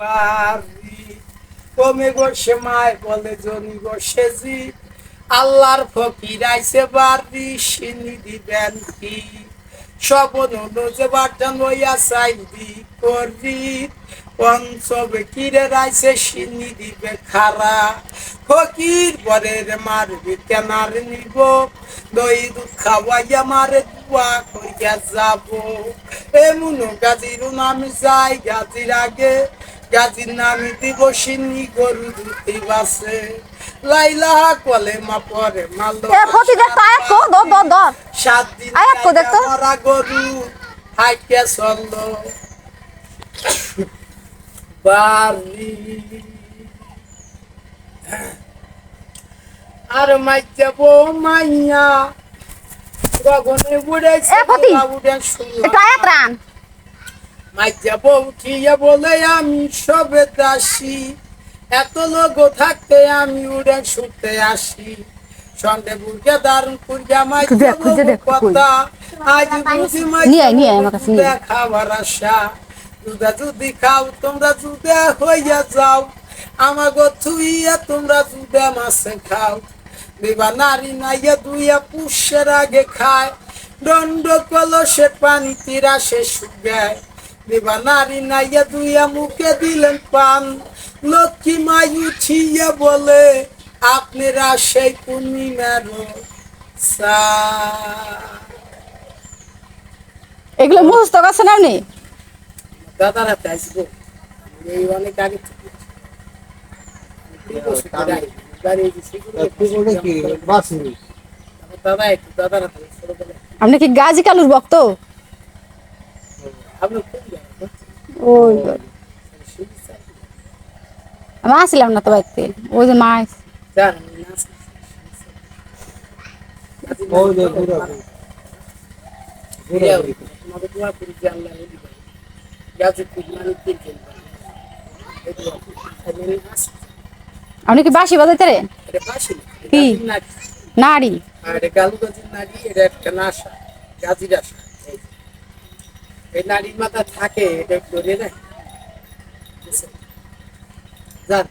বাড়ি। কমে বসে মায় বলে জনি বসে জি। আল্লাহর ফকির আইসে বাড়ি, সিনি দিবেন কি? সব যে বাটান হইয়া চাইবি করি পঞ্চবে কিরে রাইছে, সিনি দিবে খারা। ফকির পরের মারবি, কেনার নিব। দই দুধ খাওয়াইয়া মারে দুয়া করিয়া যাব। এমন গাজির নাম যাই, গাজির আগে গরু বাসে। লাইলা কলে মা পরে মালো এ ফতি দেখ তো আয়াত কো দর দর দর সাত দিন আয়াত কো। মরা গরু হাইকে চলল বাড়ি। আর মাই যাব মাইয়া। গগনে উড়েছে এ ফতি, উড়ে শুনলাম একটু আয়াত রান। মাই যাব উঠিয়া বলে আমি সবে দাসী। এত লোক থাকতে আমি উড়ে শুতে আসি। বুড়কে দারুণ। কথা। আজ বুঝি। খাবার আশা। দুধা যদি খাও তোমরা হইয়া যাও। আমাগো থুইয়া তোমরা মাছে খাও। নারী নাইয়া দুইয়া পুষের আগে খায়। দণ্ড কলসে পানি তীরা সে শুকায়। নাইয়া দুইয়া মুখে দিলেন পান। লক্ষ্মী মাই উঠিয়া বলে আপনারা সেই পূর্ণিমার এগুলো মুখস্থ করছেন আপনি? দাদারা তো আসব। এই অনেক আগে ছোটবেলায়। আপনি কি গাজী কালুর ভক্ত আপনি খুব জানেন, না? আপনি কি বাঁশি বাজাইতে রে? কি? নারী আর গালু গাছের নাড়ি, এটা একটা নাশা, গাছের আশা। এই নারীর মাথা থাকে এটা একটু? যান